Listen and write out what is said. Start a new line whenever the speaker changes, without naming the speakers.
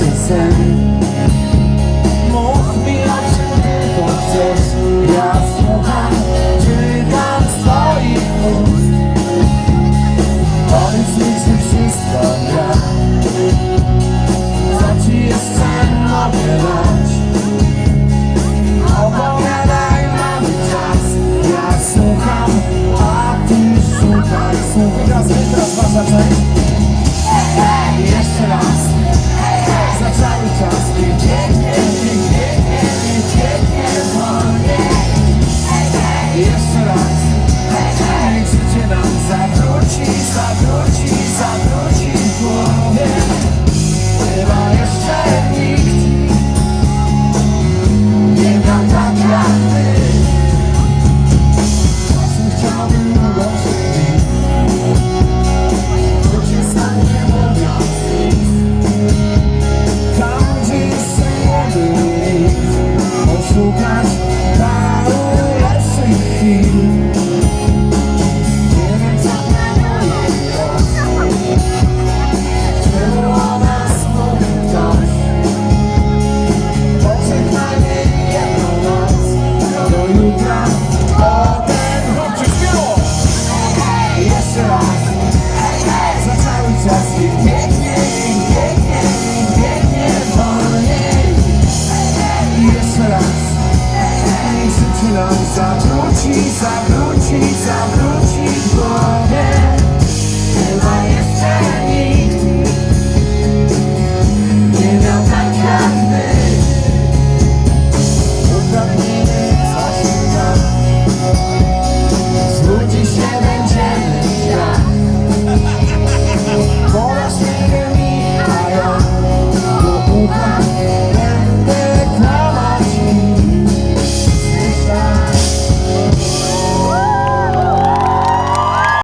Listen. Yes. jeszcze raz. Ej, życie nam zawróci, zawróci, zawróci, bo